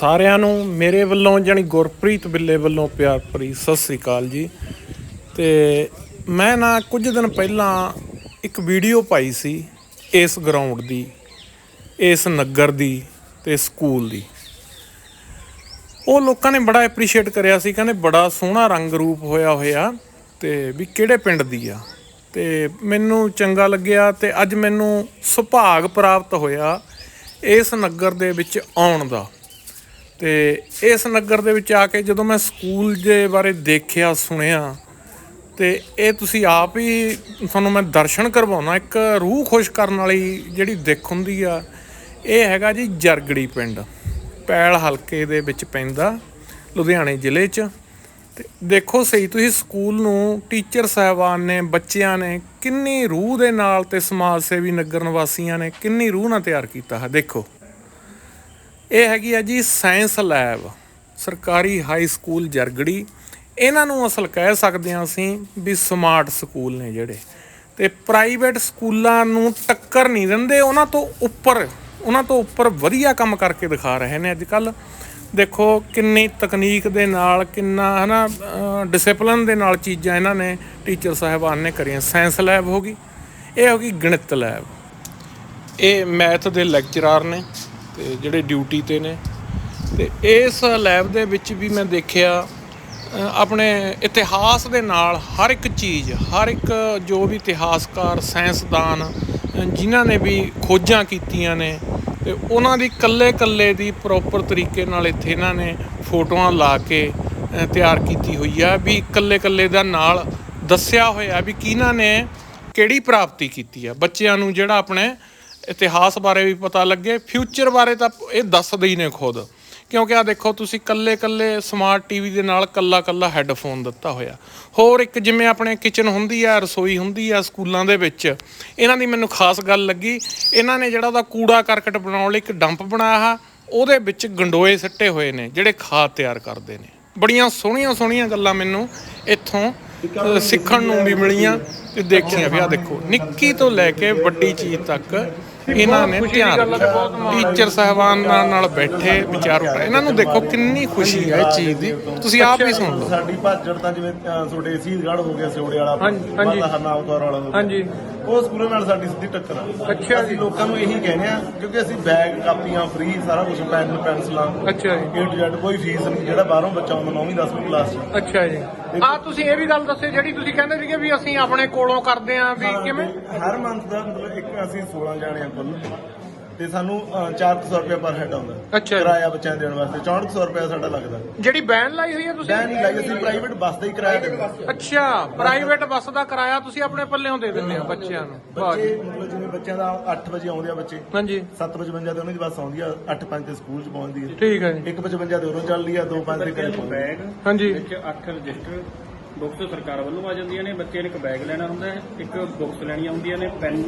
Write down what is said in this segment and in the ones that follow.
ਸਾਰਿਆਂ ਨੂੰ ਮੇਰੇ ਵੱਲੋਂ ਜਾਨੀ ਗੁਰਪ੍ਰੀਤ ਬਿੱਲੇ ਵੱਲੋਂ ਪਿਆਰ ਭਰੀ ਸਤਿ ਸ੍ਰੀ ਅਕਾਲ ਜੀ। ਤੇ ਮੈਂ ਨਾ ਕੁਝ ਦਿਨ ਪਹਿਲਾਂ ਇੱਕ ਵੀਡੀਓ ਪਾਈ ਸੀ ਇਸ ਗਰਾਊਂਡ ਦੀ, ਇਸ ਨਗਰ ਦੀ ਤੇ ਸਕੂਲ ਦੀ। ਉਹ ਲੋਕਾਂ ਨੇ ਬੜਾ ਐਪਰੀਸ਼ੀਏਟ ਕਰਿਆ ਸੀ, ਕਹਿੰਦੇ ਬੜਾ ਸੋਹਣਾ ਰੰਗ ਰੂਪ ਹੋਇਆ ਹੋਇਆ ਤੇ ਵੀ ਕਿਹੜੇ ਪਿੰਡ ਦੀ ਆ। ਤੇ ਮੈਨੂੰ ਚੰਗਾ ਲੱਗਿਆ ਤੇ ਅੱਜ ਮੈਨੂੰ ਸੁਭਾਗ ਪ੍ਰਾਪਤ ਹੋਇਆ ਇਸ ਨਗਰ ਦੇ ਵਿੱਚ ਆਉਣ ਦਾ। ਤੇ ਇਸ ਨਗਰ ਦੇ ਵਿੱਚ ਆ ਕੇ ਜਦੋਂ ਮੈਂ ਸਕੂਲ ਦੇ ਬਾਰੇ ਦੇਖਿਆ, ਸੁਣਿਆ, ਤੇ ਇਹ ਤੁਸੀਂ ਆਪ ਹੀ ਤੁਹਾਨੂੰ ਮੈਂ ਦਰਸ਼ਨ ਕਰਵਾਉਣਾ, ਇੱਕ ਰੂਹ ਖੁਸ਼ ਕਰਨ ਵਾਲੀ ਜਿਹੜੀ ਦਿੱਖ ਹੁੰਦੀ ਆ, ਇਹ ਹੈਗਾ ਜੀ ਜਰਗੜੀ ਪਿੰਡ, ਪੈਲ ਹਲਕੇ ਦੇ ਵਿੱਚ ਪੈਂਦਾ, ਲੁਧਿਆਣੇ ਜ਼ਿਲ੍ਹੇ 'ਚ। ਤੇ ਦੇਖੋ ਸਹੀ, ਤੁਸੀਂ ਸਕੂਲ ਨੂੰ ਟੀਚਰ ਸਾਹਿਬਾਨ ਨੇ, ਬੱਚਿਆਂ ਨੇ ਕਿੰਨੀ ਰੂਹ ਦੇ ਨਾਲ ਤੇ ਸਮਾਜ ਸੇਵੀ ਨਗਰ ਨਿਵਾਸੀਆਂ ਨੇ ਕਿੰਨੀ ਰੂਹ ਨਾਲ ਤਿਆਰ ਕੀਤਾ ਹੈ, ਦੇਖੋ। ਇਹ ਹੈਗੀ ਆ ਜੀ ਸਾਇੰਸ ਲੈਬ, ਸਰਕਾਰੀ ਹਾਈ ਸਕੂਲ ਜਰਗੜੀ। ਇਹਨਾਂ ਨੂੰ ਅਸਲ ਕਹਿ ਸਕਦੇ ਹਾਂ ਅਸੀਂ ਵੀ ਸਮਾਰਟ ਸਕੂਲ ਨੇ ਜਿਹੜੇ। ਤੇ ਪ੍ਰਾਈਵੇਟ ਸਕੂਲਾਂ ਨੂੰ ਟੱਕਰ ਨਹੀਂ ਦਿੰਦੇ, ਉਹਨਾਂ ਤੋਂ ਉੱਪਰ, ਉਹਨਾਂ ਤੋਂ ਉੱਪਰ ਵਧੀਆ ਕੰਮ ਕਰਕੇ ਦਿਖਾ ਰਹੇ ਨੇ ਅੱਜ ਕੱਲ ਦੇਖੋ ਕਿੰਨੀ ਤਕਨੀਕ ਦੇ ਨਾਲ, ਕਿੰਨਾ ਹਨਾ ਡਿਸਪਲਿਨ ਦੇ ਨਾਲ ਚੀਜ਼ਾਂ ਇਹਨਾਂ ਨੇ ਟੀਚਰ ਸਾਹਿਬਾਨ ਨੇ ਕਰੀਆਂ। ਸਾਇੰਸ ਲੈਬ ਹੋ ਗਈ, ਇਹ ਹੋ ਗਈ ਗਣਿਤ ਲੈਬ। ਇਹ ਮੈਥ ਦੇ ਲੈਕਚਰਰ ਨੇ। ਤੇ ਜਿਹੜੇ ਡਿਊਟੀ ਤੇ ਨੇ। ਤੇ ਇਸ ਲੈਬ ਦੇ ਵਿੱਚ ਵੀ ਮੈਂ ਦੇਖਿਆ ਆਪਣੇ ਇਤਿਹਾਸ ਦੇ ਨਾਲ ਹਰ ਇੱਕ ਚੀਜ਼, ਹਰ ਇੱਕ ਜੋ ਵੀ ਇਤਿਹਾਸਕਾਰ, ਸਾਇੰਸਦਾਨ ਜਿਨ੍ਹਾਂ ਨੇ ਵੀ ਖੋਜਾਂ ਕੀਤੀਆਂ ਨੇ, ਤੇ ਉਹਨਾਂ ਦੀ ਕੱਲੇ ਕੱਲੇ ਦੀ ਪ੍ਰੋਪਰ ਤਰੀਕੇ ਨਾਲ ਇੱਥੇ ਇਹਨਾਂ ਨੇ ਫੋਟੋਆਂ ਲਾ ਕੇ ਤਿਆਰ ਕੀਤੀ ਹੋਈ ਆ, ਵੀ ਕੱਲੇ ਕੱਲੇ ਦਾ ਨਾਲ ਦੱਸਿਆ ਹੋਇਆ ਵੀ ਕਿਹਨਾਂ ਨੇ ਕਿਹੜੀ ਪ੍ਰਾਪਤੀ ਕੀਤੀ ਆ। ਬੱਚਿਆਂ ਨੂੰ ਜਿਹੜਾ ਆਪਣੇ ਇਤਿਹਾਸ ਬਾਰੇ ਵੀ ਪਤਾ ਲੱਗੇ ਫਿਊਚਰ ਬਾਰੇ ਤਾਂ ਇਹ ਦੱਸਦੇ ਹੀ ਨੇ ਖੁਦ। ਕਿਉਂਕਿ ਆ ਦੇਖੋ, ਤੁਸੀਂ ਕੱਲੇ ਕੱਲੇ ਸਮਾਰਟ ਟੀਵੀ ਦੇ ਨਾਲ ਕੱਲਾ ਕੱਲਾ ਹੈੱਡਫੋਨ ਦਿੱਤਾ ਹੋਇਆ। ਹੋਰ ਇੱਕ ਜਿਵੇਂ ਆਪਣੇ ਕਿਚਨ ਹੁੰਦੀ ਆ, ਰਸੋਈ ਹੁੰਦੀ ਆ ਸਕੂਲਾਂ ਦੇ ਵਿੱਚ, ਇਹਨਾਂ ਦੀ ਮੈਨੂੰ ਖਾਸ ਗੱਲ ਲੱਗੀ। ਇਹਨਾਂ ਨੇ ਜਿਹੜਾ ਉਹਦਾ ਕੂੜਾ ਕਰਕਟ ਬਣਾਉਣ ਲਈ ਇੱਕ ਡੰਪ ਬਣਾਇਆ ਆ ਉਹਦੇ ਵਿੱਚ ਗੰਡੋਏ ਸਿੱਟੇ ਹੋਏ ਨੇ, ਜਿਹੜੇ ਖਾਦ ਤਿਆਰ ਕਰਦੇ ਨੇ। ਬੜੀਆਂ ਸੋਹਣੀਆਂ ਸੋਹਣੀਆਂ ਗੱਲਾਂ ਮੈਨੂੰ ਇੱਥੋਂ ਸਿੱਖਣ ਨੂੰ ਵੀ ਮਿਲੀਆਂ ਤੇ ਦੇਖੀਆਂ ਵੀ। ਆ ਦੇਖੋ, ਨਿੱਕੀ ਤੋਂ ਲੈ ਕੇ ਵੱਡੀ ਚੀਜ਼ ਤੱਕ ਇਹਨਾਂ ਨੇ ਧਿਆਨ ਟੀਚਰ ਸਾਹਿਬਾਨ ਨਾਲ ਬੈਠੇ ਵਿਚਾਰ ਉਠਾਏ। ਇਹਨਾਂ ਨੂੰ ਦੇਖੋ ਕਿੰਨੀ ਖੁਸ਼ੀ ਹੈ ਇਹ ਚੀਜ਼ ਦੀ। ਤੁਸੀਂ ਆਪ ਵੀ ਸੁਣ ਲਓ। ਸਾਡੀ ਭਾਜੜ ਤਾਂ ਜਿਵੇਂ ਤੁਹਾਡੇ ਸੀਲਗੜ੍ਹ ਹੋ ਗਿਆ ਸਿਉੜੇ ਵਾਲਾ ਹਾਂਜੀ, ਹਾਂਜੀ। ਮਾਤਾ ਹਰਨਾਮ ਕੌਰ ਵਾਲਾ ਹੋ ਹਾਂਜੀ। ਉਹ ਸਕੂਲਾਂ ਨਾਲ ਸਾਡੀ ਸਿੱਧੀ ਟੱਕਰ ਆ। ਅੱਛਾ ਅਸੀਂ ਲੋਕਾਂ ਨੂੰ ਇਹੀ ਕਹਿੰਦੇ ਆ ਕਿਉਂਕਿ ਅਸੀਂ ਬੈਗ ਕਾਪੀਆਂ ਫ੍ਰੀ ਸਾਰਾ ਕੁਝ ਪੈਨ ਪੈਨਸਲਾਂ ਅੱਛਾ ਜੀ। ਏ ਟੂ ਜ਼ੈਡ ਕੋਈ ਫੀਸ ਨਹੀਂ। ਜਿਹੜਾ ਬਾਹਰੋਂ ਬੱਚਾ ਆਉਂਦਾ 9ਵੀਂ 10ਵੀਂ ਕਲਾਸ 'ਚ। ਅੱਛਾ ਜੀ। ਆ ਤੁਸੀਂ ਇਹ ਵੀ ਗੱਲ ਦੱਸੇ ਜਿਹੜੀ ਤੁਸੀਂ ਕਹਿੰਦੇ ਸੀਗੇ ਵੀ ਅਸੀਂ ਆਪਣੇ ਕੋਲੋਂ ਕਰਦੇ ਆਂ ਵੀ ਕਿਵੇਂ? ਹਰ ਮੰਥ ਦਾ ਮਤਲਬ ਇੱਕ ਅਸੀਂ 16 ਜਾਣੇ ਆ ਕੁੱਲ। ਤੇ ਸਾਨੂੰ ਅਹ, 400 ਰੁਪਏ ਪਰ ਹੈਡ ਆਉਂਦਾ। ਅੱਛਾ। ਜੀ। ਕਿਰਾਇਆ ਬੱਚਿਆਂ ਦੇਣ ਵਾਸਤੇ। 6400 ਰੁਪਏ ਸਾਡਾ ਲੱਗਦਾ। ਜਿਹੜੀ ਬੈਨ ਲਾਈ ਹੋਈ ਹੈ ਤੁਸੀਂ? ਮੈਂ ਨਹੀਂ ਲਾਈ ਅਸੀਂ ਪ੍ਰਾਈਵੇਟ ਬੱਸ ਦਾ ਹੀ ਕਿਰਾਇਆ ਦਿੰਦੇ ਹਾਂ। ਅੱਛਾ ਪ੍ਰਾਈਵੇਟ ਬੱਸ ਦਾ ਕਿਰਾਇਆ ਤੁਸੀਂ ਆਪਣੇ ਪੱਲਿਓਂ ਦੇ ਦਿੰਦੇ ਹੋ ਬੱਚਿਆਂ ਨੂੰ। ਵਾਹ ਜੀ। ਬੱਚੇ ਮਤਲਬ ਜਿਵੇਂ ਬੱਚਿਆਂ ਦਾ 8 ਵਜੇ ਆਉਂਦੇ ਆ ਬੱਚੇ। ਹਾਂਜੀ। 7:55 ਤੇ ਉਹਨਾਂ ਦੀ ਬੱਸ ਆਉਂਦੀ ਆ 8:05 ਤੇ ਸਕੂਲ 'ਚ ਪਹੁੰਚਦੀ ਹੈ ਠੀਕ ਹੈ ਜੀ। 1:55 ਤੇ ਉਰੋਂ ਚੱਲਦੀ ਆ 2:05 ਤੇ ਘਰੇ ਪਹੁੰਚਦੀ ਬੈਗ ਹਾਂਜੀ। ਵਿੱਚ 8 ਰਜਿਸਟਰ ਬੁੱਕਸ ਸਰਕਾਰ ਵੱਲੋਂ ਆ ਜਾਂਦੀਆਂ ਨੇ ਬੱਚੇ ਨੇ ਇੱਕ ਬੈਗ ਲੈਣਾ ਹੁੰਦਾ ਹੈ ਇੱਕ ਬੁੱਕਸ ਲੈਣੀਆਂ ਹੁੰਦੀਆਂ ਨੇ ਪੈਨ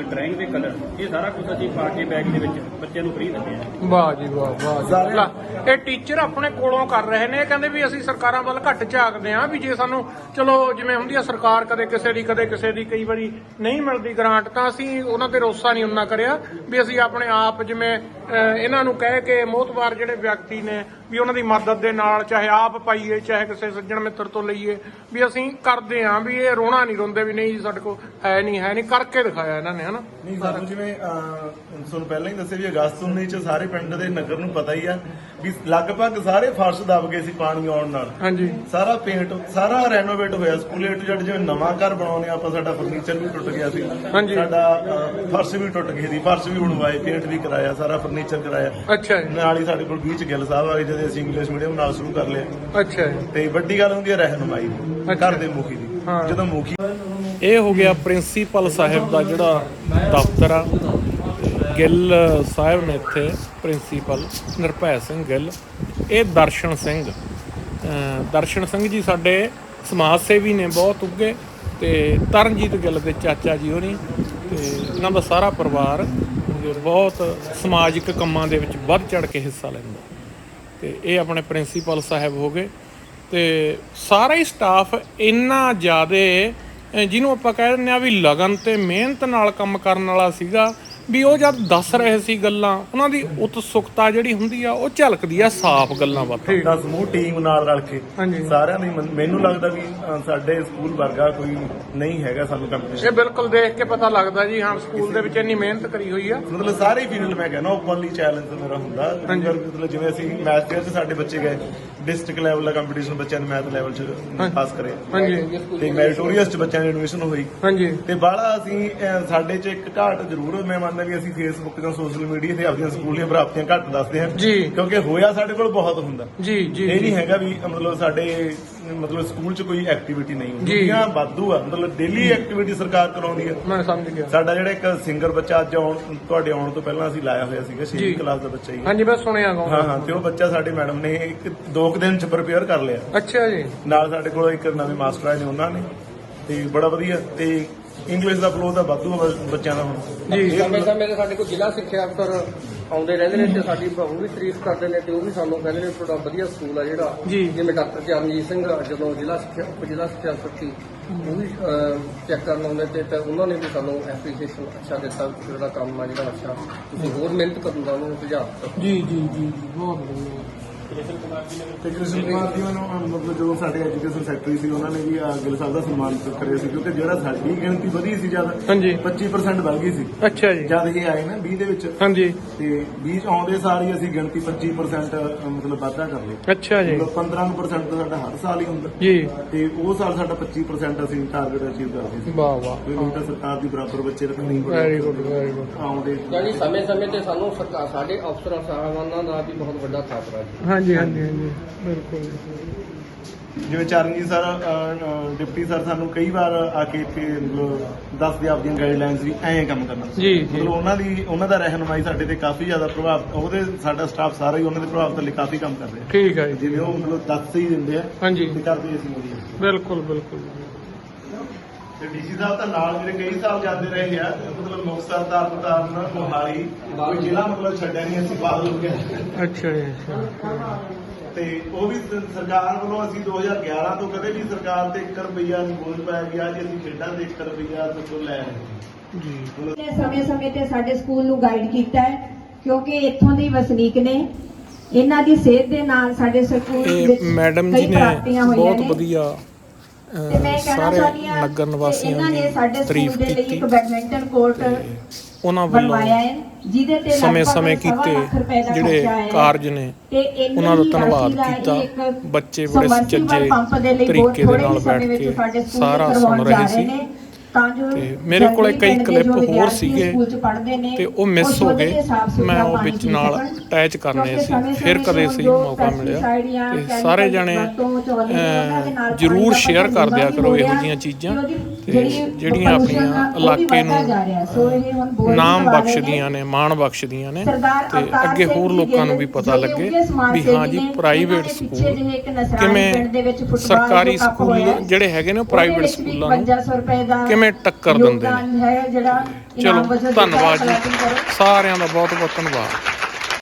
ਡਰਾਇੰਗ ਦੇ ਕਲਰ ਇਹ ਸਾਰਾ ਕੁਝ ਅਸੀਂ ਪਾ ਕੇ ਬੈਗ ਦੇ ਵਿੱਚ ਬੱਚਿਆਂ ਨੂੰ ਫ੍ਰੀ ਦਿੰਦੇ ਹਾਂ। ਵਾਹ ਜੀ ਵਾਹ ਵਾਹ ਜੀ। ਲੈ, ਇਹ ਟੀਚਰ ਆਪਣੇ ਕੋਲੋਂ ਕਰ ਰਹੇ ਨੇ ਇਹ ਕਹਿੰਦੇ ਵੀ ਅਸੀਂ ਸਰਕਾਰਾਂ ਵੱਲ ਘੱਟ ਝਾਕਦੇ ਆਂ ਵੀ ਜੇ ਸਾਨੂੰ ਚਲੋ ਜਿਵੇਂ ਹੁੰਦੀ ਆ ਸਰਕਾਰ ਕਦੇ ਕਿਸੇ ਦੀ ਕਦੇ ਕਿਸੇ ਦੀ ਕਈ ਵਾਰੀ ਨਹੀਂ ਮਿਲਦੀ ਗ੍ਰਾਂਟ ਤਾਂ ਅਸੀਂ ਉਹਨਾਂ ਤੇ ਰੋਸਾ ਨਹੀਂ ਉਹਨਾਂ ਕਰਿਆ ਵੀ ਅਸੀਂ ਆਪਣੇ ਆਪ ਜਿਵੇਂ ਇਹਨਾਂ ਨੂੰ ਕਹਿ ਕੇ ਮੋਤਬਾਰ ਜਿਹੜੇ ਵਿਅਕਤੀ ਨੇ ਵੀ ਉਹਨਾਂ ਦੀ ਮਦਦ ਦੇ ਨਾਲ ਚਾਹੇ ਆਪ ਪਾਈਏ ਚਾਹੇ ਕਿਸੇ ਸੱਜਣ ਮਿੱਤਰ ਤੋਂ ਲਈਏ ਵੀ ਅਸੀਂ ਕਰਦੇ ਆਂ ਵੀ ਇਹ ਰੋਣਾ ਨਹੀਂ ਰੋਂਦੇ ਵੀ ਨਹੀਂ ਸਾਡੇ ਕੋਲ ਹੈ ਨਹੀਂ ਹੈ ਨਹੀਂ ਕਰਕੇ ਦਿਖਾਇਆ ਇਹਨਾਂ ਨੇ ਹਨਾ? ਨਹੀਂ ਸਾਨੂੰ ਜਿਵੇਂ ਤੁਹਾਨੂੰ ਪਹਿਲਾਂ ਹੀ ਦੱਸਿਆ ਵੀ ਅਗਸਤ 19 ਚ ਸਾਰੇ ਪਿੰਡ ਦੇ ਨਗਰ ਨੂੰ ਪਤਾ ਹੀ ਆ ਵੀ ਲਗਭਗ ਸਾਰੇ ਫਰਸ਼ ਦਬ ਗਏ ਸੀ ਪਾਣੀ ਆਉਣ ਨਾਲ। ਹਾਂਜੀ। ਸਾਰਾ ਪੇਂਟ ਸਾਰਾ ਰੈਨੋਵੇਟ ਹੋਇਆ। ਸਕੂਲ ਟੂ ਜ਼ੈਡ ਜਿਵੇਂ ਨਵਾਂ ਘਰ ਬਣਾਉਣੇ ਆਪਾਂ ਸਾਡਾ ਫਰਨੀਚਰ ਵੀ ਟੁੱਟ ਗਿਆ ਸੀ। ਹਾਂਜੀ। ਸਾਡਾ ਫਰਸ਼ ਵੀ ਟੁੱਟ ਗਈ ਸੀ ਫਰਸ਼ ਵੀ ਬਣਵਾਏ ਪੇਂਟ ਵੀ ਕਰਾਇਆ ਸਾਰਾ ਫਰਨੀਚਰ ਕਰਾਇਆ। ਅੱਛਾ ਜੀ। ਨਾਲ ਹੀ ਸਾਡੇ ਕੋਲ ਬੀਚ ਗਿੱਲ ਸਾਹਿਬ ਆ ਗਏ ਜਦੋਂ ਅਸੀਂ ਇੰਗਲਿਸ਼ ਮੀਡੀਅਮ ਨਾਲ ਸ਼ੁਰੂ ਕਰ ਲਿਆ। ਅੱਛਾ ਜੀ। ਤੇ ਵੱਡੀ ਗੱਲ ਹੁੰਦੀ ਹੈ ਰਹਿਨਮਾਈ ਦੀ ਅੱਛਾ। ਘਰ ਦੇ ਮੁਖੀ ਦੀ। ਜਦੋਂ ਮੁਖੀ ਇਹ ਹੋ ਗਿਆ ਪ੍ਰਿੰਸੀਪਲ ਸਾਹਿਬ ਦਾ ਜਿਹੜਾ ਦਫ਼ਤਰ ਆ। ਗਿੱਲ ਸਾਹਿਬ ਨੇ ਇੱਥੇ ਪ੍ਰਿੰਸੀਪਲ ਨਿਰਭੈ ਸਿੰਘ ਗਿੱਲ ਇਹ ਦਰਸ਼ਨ ਸਿੰਘ। ਦਰਸ਼ਨ ਸਿੰਘ ਜੀ ਸਾਡੇ ਸਮਾਜ ਸੇਵੀ ਨੇ ਬਹੁਤ ਉੱਗੇ ਤੇ ਤਰਨਜੀਤ ਗਿੱਲ ਦੇ ਚਾਚਾ ਜੀ ਹੋਣੀ ਤੇ ਇਹਨਾਂ ਦਾ ਸਾਰਾ ਪਰਿਵਾਰ ਬਹੁਤ ਸਮਾਜਿਕ ਕੰਮਾਂ ਦੇ ਵਿੱਚ ਵੱਧ ਚੜ ਕੇ ਹਿੱਸਾ ਲੈਂਦਾ। ਤੇ ਇਹ ਆਪਣੇ ਪ੍ਰਿੰਸੀਪਲ ਸਾਹਿਬ ਹੋ ਗਏ। ਤੇ ਸਾਰਾ ਹੀ ਸਟਾਫ ਇੰਨਾ ਜ਼ਿਆਦੇ ਜਿਹਨੂੰ ਆਪਾਂ ਕਹਿ ਦਿੰਦੇ ਆ ਵੀ ਲਗਨ ਤੇ ਮਿਹਨਤ ਨਾਲ ਕੰਮ ਕਰਨ ਵਾਲਾ ਸੀਗਾ ਵੀ ਉਹ ਜਦ ਦੱਸ ਰਹੇ ਸੀ ਗੱਲਾਂ ਉਹਨਾਂ ਦੀ ਉਤਸੁਕਤਾ ਜਿਹੜੀ ਹੁੰਦੀ ਆ ਉਹ ਝਲਕਦੀ ਆ ਸਾਫ਼ ਗੱਲਾਂ ਬਾਤਾਂ। ਦਾ ਸਮੂਹ ਟੀਮ ਨਾਲ ਰਲ ਕੇ। ਹਾਂਜੀ। ਸਾਰਿਆਂ ਦੀ ਮਨ- ਮੈਨੂੰ ਲੱਗਦਾ ਵੀ ਅ, ਸਾਡੇ ਸਕੂਲ ਵਰਗਾ ਕੋਈ ਨਹੀਂ ਹੈਗਾ ਸਾਨੂੰ ਕੰਪੀਟੀਸ਼ਨ ਇਹ ਬਿਲਕੁਲ ਦੇਖ ਕੇ ਪਤਾ ਲੱਗਦਾ ਜੀ ਹਾਂ ਸਕੂਲ ਦੇ ਵਿੱਚ ਇੰਨੀ ਮਿਹਨਤ ਕਰੀ ਹੋਈ ਆ। ਮਤਲਬ ਸਾਰੇ ਫੀਲਡ ਮੈਂ ਕਹਿੰਦਾ ਓਪਨਲੀ ਚੈਲੰਜ ਮੇਰਾ ਹੁੰਦਾ। ਮਤਲਬ ਜਿਵੇਂ ਅਸੀਂ ਮੈਥ ਫੇਅਰ 'ਚ ਸਾਡੇ ਬੱਚੇ ਗਏ ਡਿਸਟ੍ਰਿਕਟ ਲੈਵਲ ਦਾ ਕੰਪੀਟੀਸ਼ਨ ਬੱਚਿਆਂ ਨੇ ਮੈਥ ਲੈਵਲ 'ਚ ਪਾਸ ਕਰੇ ਹਾਂਜੀ। ਤੇ ਮੈਰੀਟੋਰੀਅਸ 'ਚ ਬੱਚਿਆਂ ਦੀ ਐਡਮਿਸ਼ਨ ਹੋਈ। ਹਾਂਜੀ। ਤੇ ਬਾਹਲਾ ਅਸੀਂ ਅਹ, ਸਾਡੇ 'ਚ ਇੱਕ ਘਾਟ ਜ਼ਰੂਰ ਮੈਂ ਮੰਨਦਾ ਵੀ ਅਸੀਂ ਫੇਸਬੁੱਕ ਜਾਂ ਸੋਸ਼ਲ ਮੀਡੀਆ ਤੇ ਆਪਣੀਆਂ ਸਕੂਲ ਦੀਆਂ ਪ੍ਰਾਪਤੀਆਂ ਘੱਟ ਦੱਸਦੇ ਹਾਂ। ਜੀ। ਕਿਉਂਕਿ ਹੋਇਆ ਸਾਡੇ ਕੋਲ ਬਹੁਤ ਹੁੰਦਾ। ਜੀ ਜੀ ਇਹ ਜੀ। ਨਹੀਂ ਹੈਗਾ ਵੀ ਮਤਲਬ ਸਾਡੇ ਮਤਲਬ ਸਕੂਲ 'ਚ ਕੋਈ ਐਕਟੀਵਿਟੀ ਨਹੀਂ ਜੀ। ਹੁੰਦੀਆਂ ਵਾਧੂ ਆ। ਮਤਲਬ ਡੇਲੀ ਐਕਟੀਵਿਟੀ ਸਰਕਾਰ ਕਰਾਉਂਦੀ ਆ। ਮੈਂ ਸਮਝ ਗਿਆ। ਸਾਡਾ ਜਿਹੜਾ ਇੱਕ ਸਿੰਗਰ ਬੱਚਾ ਅੱਜ ਆਉਣ ਤੁਹਾਡੇ ਆਉਣ ਤੋਂ ਪਹਿਲਾਂ ਅਸੀਂ ਲਾਇਆ ਹੋਇਆ ਸੀਗਾ 6ਵੀਂ ਜੀ। ਕਲਾਸ ਦਾ ਬੱਚਾ ਹੀ। ਹਾਂਜੀ ਮੈਂ ਸੁਣਿਆ ਗਾ। ਹਾਂ ਹਾਂ ਤੇ ਉਹ ਬੱਚਾ ਸਾਡੇ ਮੈਡਮ ਨੇ ਇੱਕ ਦੋ ਕੁ ਦਿਨ ਚ ਪ੍ਰਪੇਅਰ ਕਰ ਲਿਆ। ਅੱਛਾ ਜੀ। ਨਾਲ ਸਾਡੇ ਕੋਲ ਇੱਕ ਨਵੇਂ ਮਾਸਟਰ ਆਏ ਨੇ ਉਹਨਾਂ ਨੇ। ਤੇ ਬੜਾ ਵਧੀਆ। ਤੇ ਇੰਗਲਿਸ਼ ਦਾ ਫਲੋ ਤਾਂ ਵਾਧੂ ਆ ਬ- ਬੱਚਿਆਂ ਦਾ ਹੁਣ। ਜੀ। ਸਮੇਂ ਤੇ ਸਾਡੇ ਕੋਲ ਜ਼ਿਲ੍ਹਾ ਸਿੱਖਿਆ ਅਫਸਰ ਆਉਂਦੇ ਰਹਿੰਦੇ ਨੇ ਤੇ ਸਾਡੀ ਉਹ ਵੀ ਤਾਰੀਫ ਕਰਦੇ ਨੇ ਤੇ ਉਹ ਵੀ ਸਾਨੂੰ ਕਹਿੰਦੇ ਨੇ ਤੁਹਾਡਾ ਵਧੀਆ ਸਕੂਲ ਆ ਜਿਹੜਾ। ਜੀ। ਜਿਵੇਂ ਡਾਕਟਰ ਚਰਨਜੀਤ ਸਿੰਘ ਜਦੋਂ ਜ਼ਿਲ੍ਹਾ ਸਿੱਖਿਆ ਉਪ ਜ਼ਿਲ੍ਹਾ ਸਿੱਖਿਆ ਅਫਸਰ ਸੀ ਉਹ ਵੀ ਚੈੱਕ ਕਰਨ ਆਉਂਦੇ ਤੇ ਤੇ ਉਹਨਾਂ ਨੇ ਵੀ ਸਾਨੂੰ ਐਪਰੀਸ਼ੀਏਸ਼ਨ ਅੱਛਾ ਦਿੱਤਾ ਕਿ ਤੁਹਾਡਾ ਕੰਮ ਆ ਜਿਹੜਾ ਅੱਛਾ। ਤੁਸੀਂ ਹੋਰ ਮਿਹਨਤ ਕਰਨ ਦਾ ਉਹਨਾਂ ਨੂੰ ਸੁਝਾਅ ਦਿੱਤਾ। ਜੀ ਜੀ ਜੀ ਬਹੁਤ ਵਧੀਆ। ਤੇ ਕ੍ਰਿਸ਼ਨ ਕੁਮਾਰ ਜੀ ਨੂੰ ਅਹ, ਮਤਲਬ ਜਦੋਂ ਸਾਡੇ ਐਜੂਕੇਸ਼ਨ ਸੈਕਟਰੀ ਸੀ ਉਹਨਾਂ ਨੇ ਵੀ ਗਿੱਲ ਸਾਹਿਬ ਦਾ ਸਨਮਾਨ ਕਰਿਆ ਸੀ ਕਿਉਂਕਿ ਜਿਹੜਾ ਸਾਡੀ ਗਿਣਤੀ ਵਧੀ ਸੀ ਜਦ ਹਾਂਜੀ। 25% ਵੱਧ ਗਈ ਸੀ। ਅੱਛਾ ਜੀ। ਜਦ ਇਹ ਆਏ ਨਾ 20 ਦੇ ਵਿੱਚ ਹਾਂਜੀ। ਤੇ 20 ਚ ਆਉਂਦੇ ਸਾਰ ਹੀ ਅਸੀਂ ਗਿਣਤੀ 25% ਅਹ, ਮਤਲਬ ਵਾਧਾ ਕਰ ਲਈ ਅੱਛਾ ਜੀ। ਮਤਲਬ 15% ਤਾਂ ਸਾਡਾ ਹਰ ਸਾਲ ਹੀ ਹੁੰਦਾ। ਜੀ। ਤੇ ਉਹ ਸਾਲ ਸਾਡਾ 25% ਅਸੀਂ ਟਾਰਗੇਟ ਅਚੀਵ ਕਰਦੇ ਸੀ। ਵਾਹ ਵਾਹ। ਹੁਣ ਤਾਂ ਸਰਕਾਰ ਦੀ ਬਰਾਬਰ ਬੱਚੇ ਰੱਖਣੀ ਵੈਰੀ ਗੁੱਡ ਵੈਰੀ ਗੁੱਡ ਆਉਂਦੇ ਯਾਨੀ ਸਮੇਂ ਸਮੇਂ ਤੇ ਸਾਨੂੰ ਸਰਕਾਰ ਸਾਡੇ ਅਫਸਰਾਂ ਸਾਹਿਬਾਨਾਂ ਦਾ ਵੀ ਬਹੁਤ ਵੱਡਾ ਖਾਤਰਾ ਹੈ। ਹਾਂਜੀ ਹਾਂਜੀ ਹਾਂਜੀ ਬਿਲਕੁਲ ਜਿਵੇਂ ਚਰਨਜੀਤ ਸਰ ਅਹ, ਡਿਪਟੀ ਸਰ ਸਾਨੂੰ ਕਈ ਵਾਰ ਆ ਕੇ ਇੱਥੇ ਮਤਲਬ ਦੱਸਦੇ ਆਪਦੀਆਂ ਗਾਈਡਲਾਈਨਸ ਵੀ ਐਂ ਕੰਮ ਕਰਨਾ ਜੀ, ਜੀ। ਮਤਲਬ ਉਹਨਾਂ ਦੀ ਉਹਨਾਂ ਦਾ ਰਹਿਨਮਾਈ ਸਾਡੇ ਤੇ ਕਾਫੀ ਜ਼ਿਆਦਾ ਪ੍ਰਭਾਵ ਉਹਦੇ ਸਾਡਾ ਸਟਾਫ ਸਾਰਾ ਹੀ ਉਹਨਾਂ ਦੇ ਪ੍ਰਭਾਵ ਥੱਲੇ ਕਾਫੀ ਕੰਮ ਕਰ ਰਿਹਾ। ਠੀਕ ਹੈ ਜੀ। ਜਿਵੇਂ ਉਹ ਮਤਲਬ ਦੱਸ ਹੀ ਦਿੰਦੇ ਆ ਹਾਂਜੀ। ਤੇ ਕਰਦੇ ਅਸੀਂ ਵਧੀਆ ਬਿਲਕੁਲ ਬਿਲਕੁਲ। ਤੇ ਡੀਸੀ ਸਾਹਿਬ ਤਾਂ ਨਾਲ ਮੇਰੇ ਕਈ ਸਾਲ ਜਾਂਦੇ ਰਹੇ ਆ ਮਤਲਬ ਮੁਕਤਸਰ ਤਰਨਤਾਰਨ ਮੋਹਾਲੀ ਕੋਈ ਜ਼ਿਲ੍ਹਾ ਮਤਲਬ ਛੱਡਿਆ ਨਹੀਂ ਅਸੀਂ ਬਾਦਲ ਹੋ ਗਏ ਅੱਛਾ ਜੀ ਅੱਛਾ ਤੇ ਉਹ ਵੀ ਸਰਕਾਰ ਵੱਲੋਂ ਅਸੀਂ 2011 ਤੋਂ ਕਦੇ ਵੀ ਸਰਕਾਰ ਤੇ 1 ਰੁਪਈਆ ਨਹੀਂ ਬੋਝ ਪਾਇਆ ਗਿਆ ਜੀ ਅਸੀਂ ਖੇਡਾਂ ਤੇ 1 ਰੁਪਈਆ ਤੋਂ ਲੈ ਰਹੇ ਹਾਂ। ਜੀ ਨੇ ਸਮੇਂ-ਸਮੇਂ ਤੇ ਸਾਡੇ ਸਕੂਲ ਨੂੰ ਗਾਈਡ ਕੀਤਾ ਹੈ ਕਿਉਂਕਿ ਇੱਥੋਂ ਦੇ ਵਸਨੀਕ ਨੇ ਇਹਨਾਂ ਦੀ ਸਿਹਤ ਦੇ ਨਾਲ ਸਾਡੇ ਸਕੂਲ ਵਿੱਚ ਮੈਡਮ ਜੀ ਨੇ ਬਹੁਤ। ਵਧੀਆ ਤੇ ਅਹ, ਮੈਂ ਕਹਿਣਾ ਸਾਰੇ ਚਾਹੁੰਦੀ ਹਾਂ ਨਗਰ ਨਿਵਾਸੀਆਂ ਨੇ ਸਾਡੇ ਸਕੂਲ ਦੇ ਲਈ ਇੱਕ ਬੈਡਮਿੰਟਨ ਕੋਰਟ ਉਹਨਾਂ ਵੱਲੋਂ ਜਿਹਦੇ ਤੇ ਸਮੇਂ ਲਗਭਗ ਸਮੇਂ ਸਵਾ ਕੀਤੇ ਜਿਹੜੇ। ਕਾਰਜ ਨੇ ਉਹਨਾਂ ਦਾ ਧੰਨਵਾਦ ਕੀਤਾ ਬੱਚੇ ਬੜੇ ਬਹੁਤ ਤਰੀਕੇ ਦੇ ਨਾਲ ਬੈਠ ਕੇ ਸਾਰਾ ਸੁਣ ਰਹੇ ਸੀ ਤਾਂ ਜੋ ਤੇ ਮੇਰੇ ਕੋਲੇ ਕਈ ਜੋ ਹੋਰ ਸੀਗੇ ਤੇ ਉਹ ਮਿਸ ਹੋ ਗਏ ਮੈਂ ਉਹ ਵਿੱਚ ਨਾਲ। ਅਟੈਚ ਕਰਨੇ ਸੀ ਫਿਰ ਕਦੇ ਸਹੀ ਮੌਕਾ ਮਿਲਿਆ ਤੇ ਸਾਰੇ ਜਣੇ ਜ਼ਰੂਰ ਸ਼ੇਅਰ ਕਰ ਦਿਆ ਕਰੋ ਇਹੋ ਜਿਹੀਆਂ ਚੀਜ਼ਾਂ ਤੇ ਜਿਹੜੀਆਂ ਆਪਣੀਆਂ ਇਲਾਕੇ ਨੂੰ ਨਾਮ। ਬਖਸ਼ਦੀਆਂ ਨੇ ਮਾਣ ਬਖਸ਼ਦੀਆਂ ਨੇ ਤੇ ਅੱਗੇ ਹੋਰ ਲੋਕਾਂ ਨੂੰ ਵੀ ਪਤਾ ਲੱਗੇ ਵੀ ਹਾਂ ਜੀ ਪ੍ਰਾਈਵੇਟ ਸਕੂਲ ਕਿਵੇਂ ਸਰਕਾਰੀ ਸਕੂਲ। ਜਿਹੜੇ ਹੈਗੇ ਨੇ ਪ੍ਰਾਈਵੇਟ ਸਕੂਲਾਂ ਨੂੰ 5500 ਰੁਪਏ ਦਾ ਕਿਵੇਂ ਟੱਕਰ ਦਿੰਦੇ ਨੇ? ਯੋਗਦਾਨ ਹੈ ਜਿਹੜਾ ਚਲੋ ਇਨਾਮ ਵਜੋਂ ਦਿੱਤਾ ਧੰਨਵਾਦ। ਜੀ। ਸਾਰਿਆਂ ਦਾ ਬਹੁਤ ਬਹੁਤ ਧੰਨਵਾਦ।